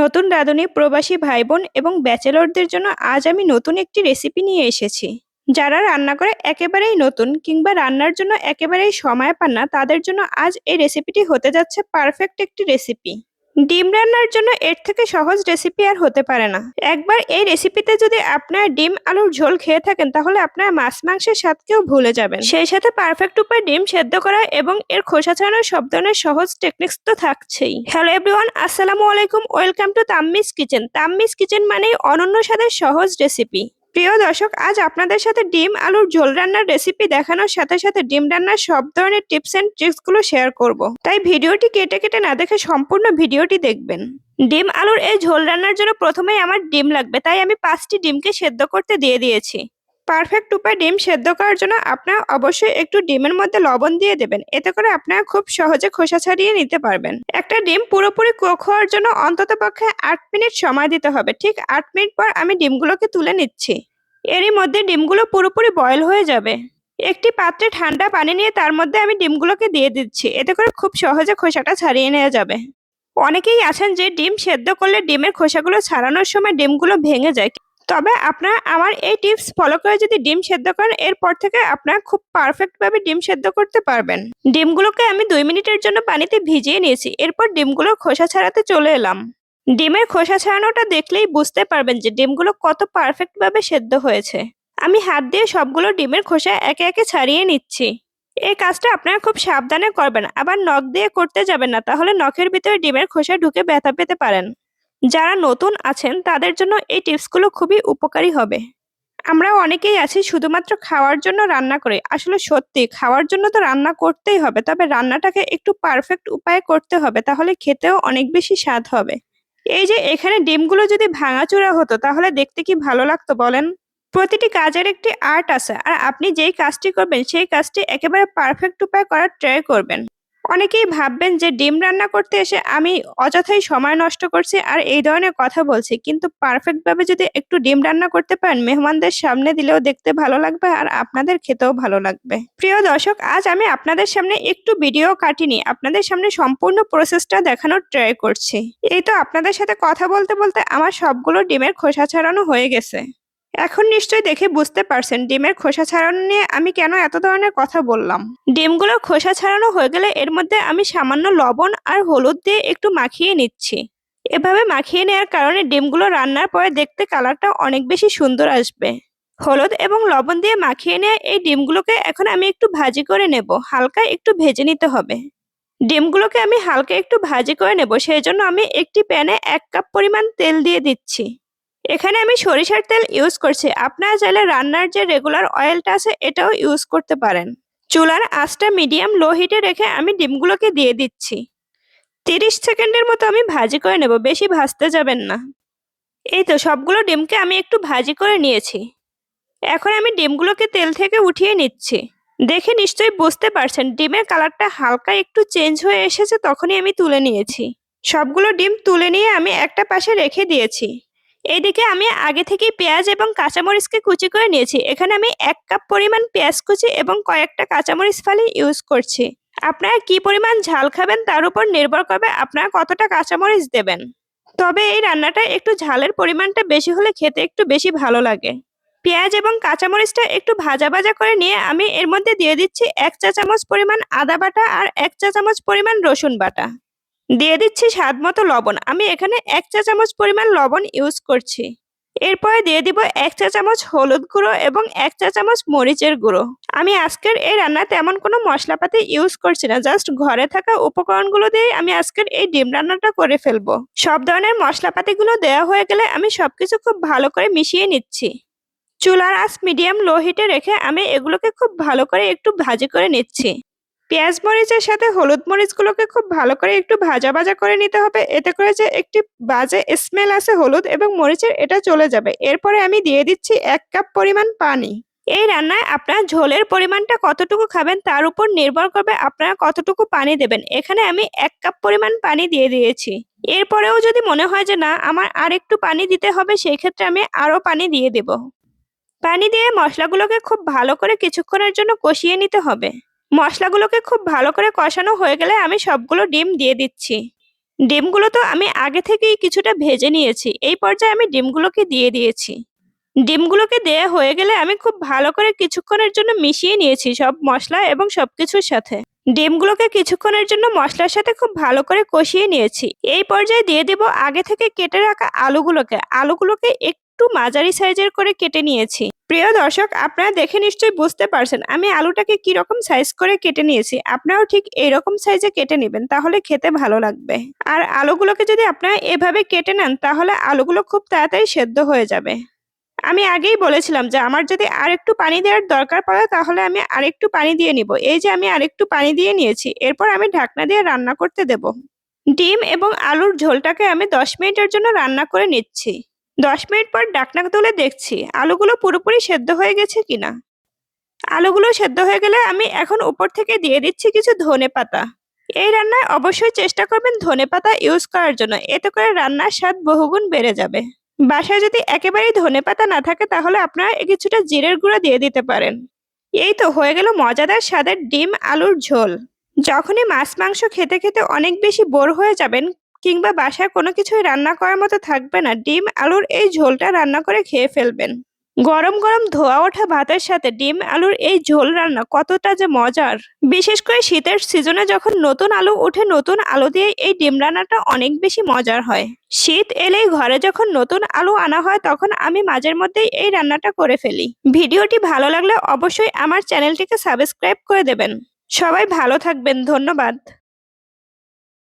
নতুন রাঁধুনি, প্রবাসী ভাই বোন এবং ব্যাচেলরদের জন্য আজ আমি নতুন একটি রেসিপি নিয়ে এসেছি। যারা রান্না করে একেবারেই নতুন কিংবা রান্নার জন্য একেবারেই সময় পান না, তাদের জন্য আজ এই রেসিপিটি হতে যাচ্ছে পারফেক্ট একটি রেসিপি ডিম রান্নার জন্য এর থেকে সহজ রেসিপি আর হতে পারে না। একবার এই রেসিপিতে যদি আপনার ডিম, আলুর ঝোল খেয়ে থাকেন, তাহলে আপনার মাছ মাংসের স্বাদকেও ভুলে যাবেন। সেই সাথে পারফেক্ট উপায় ডিম সেদ্ধ করা এবং এর খোসা ছাড়ানোর সব ধরনের সহজ টেকনিক্স তো থাকছেই। হ্যালো এভরিওয়ান আসসালামু আলাইকুম welcome to Tammi's kitchen Tammi's kitchen মানেই অনন্য স্বাদের সহজ রেসিপি প্রিয় দর্শক, আজ আপনাদের সাথে ডিম, আলুর ঝোল রান্নার রেসিপি দেখানোর সাথে সাথে ডিম রান্নার সব ধরনের টিপস অ্যান্ড ট্রিক্সগুলো শেয়ার করব। তাই ভিডিওটি কেটে কেটে না দেখে সম্পূর্ণ ভিডিওটি দেখবেন। ডিম, আলুর এই ঝোল রান্নার জন্য প্রথমেই আমার ডিম লাগবে, তাই আমি পাঁচটি ডিমকে সেদ্ধ করতে দিয়ে দিয়েছি। পারফেক্ট উপায় ডিম সেদ্ধ করার জন্য আপনারা অবশ্যই একটু ডিমের মধ্যে লবণ দিয়ে দেবেন। এতে করে আপনারা খুব সহজে খোসা ছাড়িয়ে নিতে পারবেন। একটা ডিম পুরোপুরি কুক হওয়ার জন্য অন্তত পক্ষে আট মিনিট সময় দিতে হবে। ঠিক আট মিনিট পর আমি ডিমগুলোকে তুলে নিচ্ছি। এরই মধ্যে ডিমগুলো পুরোপুরি বয়েল হয়ে যাবে। একটি পাত্রে ঠান্ডা পানি নিয়ে তার মধ্যে আমি ডিমগুলোকে দিয়ে দিচ্ছি। এতে করে খুব সহজে খোসাটা ছাড়িয়ে নেওয়া যাবে। অনেকেই আছেন যে ডিম সেদ্ধ করলে ডিমের খোসাগুলো ছাড়ানোর সময় ডিমগুলো ভেঙে যায়। তবে আপনারা আমার এই টিপস ফলো করে যদি ডিম সেদ্ধ করেন, এরপর থেকে আপনারা খুব পারফেক্টভাবে ডিম সেদ্ধ করতে পারবেন। ডিমগুলোকে আমি দুই মিনিটের জন্য পানিতে ভিজিয়ে নিয়েছি, এরপর ডিমগুলোর খোসা ছাড়াতে চলে এলাম। ডিমের খোসা ছাড়ানোটা দেখলেই বুঝতে পারবেন যে ডিমগুলো কত পারফেক্টভাবে সেদ্ধ হয়েছে। আমি হাত দিয়ে সবগুলো ডিমের খোসা একে একে ছাড়িয়ে নিচ্ছি। এই কাজটা আপনারা খুব সাবধানে করবেন, আবার নখ দিয়ে করতে যাবেন না, তাহলে নখের ভিতরে ডিমের খোসা ঢুকে ব্যথা পেতে পারেন। যারা নতুন আছেন, তাদের জন্য এই টিপসগুলো খুবই উপকারী হবে। আমরা অনেকেই আছি শুধুমাত্র খাওয়ার জন্য রান্না করি। আসলে সত্যি, খাওয়ার জন্য তো রান্না করতেই হবে, তবে রান্নাটাকে একটু পারফেক্ট উপায়ে করতে হবে, তাহলে খেতেও অনেক বেশি স্বাদ হবে। এই যে, এখানে ডিমগুলো যদি ভাঙাচোরা হতো, তাহলে দেখতে কি ভালো লাগতো বলেন? প্রতিটি কাজের একটি আর্ট আছে, আর আপনি যেই কাজটি করবেন, সেই কাজটি একেবারে পারফেক্ট উপায়ে করার ট্রাই করবেন। অনেকেই ভাববেন যে ডিম রান্না করতে এসে আমি অযথাই সময় নষ্ট করছি আর এই ধরনের কথা বলছি। কিন্তু পারফেক্ট ভাবে যদি একটু ডিম রান্না করতে পারেন, মেহমানদের সামনে দিলেও দেখতে ভালো লাগবে আর আপনাদের খেতেও ভালো লাগবে। প্রিয় দর্শক, আজ আমি আপনাদের সামনে একটু ভিডিও কাটিনি, আপনাদের সামনে সম্পূর্ণ প্রসেসটা দেখানোর ট্রাই করছি। এই তো আপনাদের সাথে কথা বলতে বলতে আমার সবগুলো ডিমের খোসা ছাড়ানো হয়ে গেছে। এখন নিশ্চয়ই দেখে বুঝতে পারছেন ডিমের খোসা ছাড়ানো নিয়ে আমি কেন এত ধরনের কথা বললাম। ডিমগুলো খোসা ছাড়ানো হয়ে গেলে এর মধ্যে আমি সামান্য লবণ আর হলুদ দিয়ে একটু মাখিয়ে নিচ্ছি। এভাবে মাখিয়ে নেওয়ার কারণে ডিমগুলো রান্নার পরে দেখতে কালারটা অনেক বেশি সুন্দর আসবে। হলুদ এবং লবণ দিয়ে মাখিয়ে নেওয়া এই ডিমগুলোকে এখন আমি একটু ভাজি করে নেব, হালকা একটু ভেজে নিতে হবে। ডিমগুলোকে আমি হালকা একটু ভাজি করে নেব সেই জন্য আমি একটি প্যানে এক কাপ পরিমাণ তেল দিয়ে দিচ্ছি। এখানে আমি সরিষার তেল ইউজ করছি। আপনারা চাইলে রান্নার যে রেগুলার অয়েলটা আছে, এটাও ইউজ করতে পারেন। চুলার আঁচটা মিডিয়াম লো হিটে রেখে আমি ডিমগুলোকে দিয়ে দিচ্ছি। তিরিশ সেকেন্ডের মতো আমি ভাজি করে নেব, বেশি ভাজতে যাবেন না। এই তো সবগুলো ডিমকে আমি একটু ভাজি করে নিয়েছি। এখন আমি ডিমগুলোকে তেল থেকে উঠিয়ে নিচ্ছি। দেখে নিশ্চয়ই বুঝতে পারছেন, ডিমের কালারটা হালকা একটু চেঞ্জ হয়ে এসেছে, তখনই আমি তুলে নিয়েছি। সবগুলো ডিম তুলে নিয়ে আমি একটা পাশে রেখে দিয়েছি। এইদিকে আমি আগে থেকেই পেঁয়াজ এবং কাঁচামরিচকে কুচি করে নিয়েছি। এখানে আমি এক কাপ পরিমাণ পেঁয়াজ কুচি এবং কয়েকটা কাঁচামরিচ ফালি ইউজ করছি। আপনারা কি পরিমাণ ঝাল খাবেন তার উপর নির্ভর করবে আপনারা কতটা কাঁচামরিচ দেবেন। তবে এই রান্নাটা একটু ঝালের পরিমাণটা বেশি হলে খেতে একটু বেশি ভালো লাগে। পেঁয়াজ এবং কাঁচামরিচটা একটু ভাজা ভাজা করে নিয়ে আমি এর মধ্যে দিয়ে দিচ্ছি এক চা চামচ পরিমাণ আদা বাটা আর এক চা চামচ পরিমাণ রসুন বাটা। দিয়ে দিচ্ছি স্বাদ মতো লবণ। আমি এখানে এক চা চামচ পরিমাণ লবণ ইউজ করছি। এরপরে দিয়ে দিব এক চা চামচ হলুদ গুঁড়ো এবং এক চা চামচ মরিচের গুঁড়ো। আমি আজকের এই রান্নাতে তেমন কোনো মশলাপাতি ইউজ করছি না জাস্ট ঘরে থাকা উপকরণগুলো দিয়ে আমি আজকের এই ডিম রান্নাটা করে ফেলব। সব ধরনের মশলাপাতিগুলো দেওয়া হয়ে গেলে আমি সবকিছু খুব ভালো করে মিশিয়ে নিচ্ছি। চুলার আঁচ মিডিয়াম লো হিটে রেখে আমি এগুলোকে খুব ভালো করে একটু ভাজি করে নিচ্ছি। পেঁয়াজ মরিচের সাথে হলুদ মরিচগুলোকে খুব ভালো করে একটু ভাজা ভাজা করে নিতে হবে। এতে করে যে একটি বাজে স্মেল আছে হলুদ এবং মরিচের এটা চলে যাবে। এরপরে আমি দিয়ে দিচ্ছি এক কাপ পরিমাণ পানি। এই রান্নায় আপনার ঝোলের পরিমাণটা কতটুকু খাবেন তার উপর নির্ভর করবে আপনারা কতটুকু পানি দেবেন। এখানে আমি এক কাপ পরিমাণ পানি দিয়ে দিয়েছি। এরপরেও যদি মনে হয় যে না, আমার আর একটু পানি দিতে হবে সেই ক্ষেত্রে আমি আরও পানি দিয়ে দেব। পানি দিয়ে মশলাগুলোকে খুব ভালো করে কিছুক্ষণের জন্য কষিয়ে নিতে হবে। মশলাগুলোকে খুব ভালো করে কষানো হয়ে গেলে আমি সবগুলো ডিম দিয়ে দিচ্ছি। ডিমগুলো তো আমি আগে থেকেই কিছুটা ভেজে নিয়েছি, এই পর্যায়ে আমি ডিমগুলোকে দিয়ে দিয়েছি। ডিমগুলোকে দেয়া হয়ে গেলে আমি খুব ভালো করে কিছুক্ষণের জন্য মিশিয়ে নিয়েছি সব মশলা এবং সব কিছুর সাথে। ডিমগুলোকে কিছুক্ষণের জন্য মশলার সাথে খুব ভালো করে কষিয়ে নিয়েছি। এই পর্যায়ে দিয়ে দেব আগে থেকে কেটে রাখা আলুগুলোকে। আলুগুলোকে একটু মাঝারি সাইজের করে কেটে নিয়েছি। প্রিয় দর্শক, আপনারা দেখে নিশ্চয়ই বুঝতে পারছেন আমি আলুটাকে কি রকম সাইজ করে কেটে নিয়েছি। আপনারাও ঠিক এইরকম সাইজে কেটে নেবেন, তাহলে খেতে ভালো লাগবে। আর আলুগুলোকে যদি আপনারা এভাবে কেটে নেন, তাহলে আলুগুলো খুব তাড়াতাড়ি সেদ্ধ হয়ে যাবে। আমি আগেই বলেছিলাম যে আমার যদি আর একটু পানি দেওয়ার দরকার পড়ে, তাহলে আমি আরেকটু পানি দিয়ে নিব। এই যে আমি আরেকটু পানি দিয়ে নিয়েছি, এরপর আমি ঢাকনা দিয়ে রান্না করতে দেব। ডিম এবং আলুর ঝোলটাকে আমি দশ মিনিটের জন্য রান্না করে নিচ্ছি। দশ মিনিট পর ডাকনা তুলে দেখছি, আলুগুলো পুরোপুরি সেদ্ধ হয়ে গেছে কিনা আলুগুলো সেদ্ধ হয়ে গেলে আমি এখন উপর থেকে দিয়ে দিচ্ছি কিছু ধনে পাতা। এই রান্নায় অবশ্যই চেষ্টা করবেন ধনে পাতা ইউজ করার জন্য, এতে করে রান্নার স্বাদ বহুগুণ বেড়ে যাবে। বাসায় যদি একেবারেই ধনে পাতা না থাকে তাহলে আপনারা কিছুটা জিরের গুঁড়া দিয়ে দিতে পারেন। এই তো হয়ে গেল মজাদার স্বাদের ডিম আলুর ঝোল। যখনই মাছ মাংস খেতে খেতে অনেক বেশি বোর হয়ে যাবেন কিংবা বাসায় কোনো কিছুই রান্না করার মতো থাকবে না। ডিম, আলুর এই ঝোলটা রান্না করে খেয়ে ফেলবেন। গরম গরম ধোয়া ওঠা ভাতের সাথে ডিম, আলুর এই ঝোল রান্না কতটা যে মজার! বিশেষ করে শীতের সিজনে যখন নতুন আলু উঠে নতুন আলু দিয়ে এই ডিম রান্নাটা অনেক বেশি মজার হয়। শীত এলেই ঘরে যখন নতুন আলু আনা হয়, তখন আমি মাঝের মধ্যেই এই রান্নাটা করে ফেলি। ভিডিওটি ভালো লাগলে অবশ্যই আমার চ্যানেলটিকে সাবস্ক্রাইব করে দেবেন। সবাই ভালো থাকবেন, ধন্যবাদ।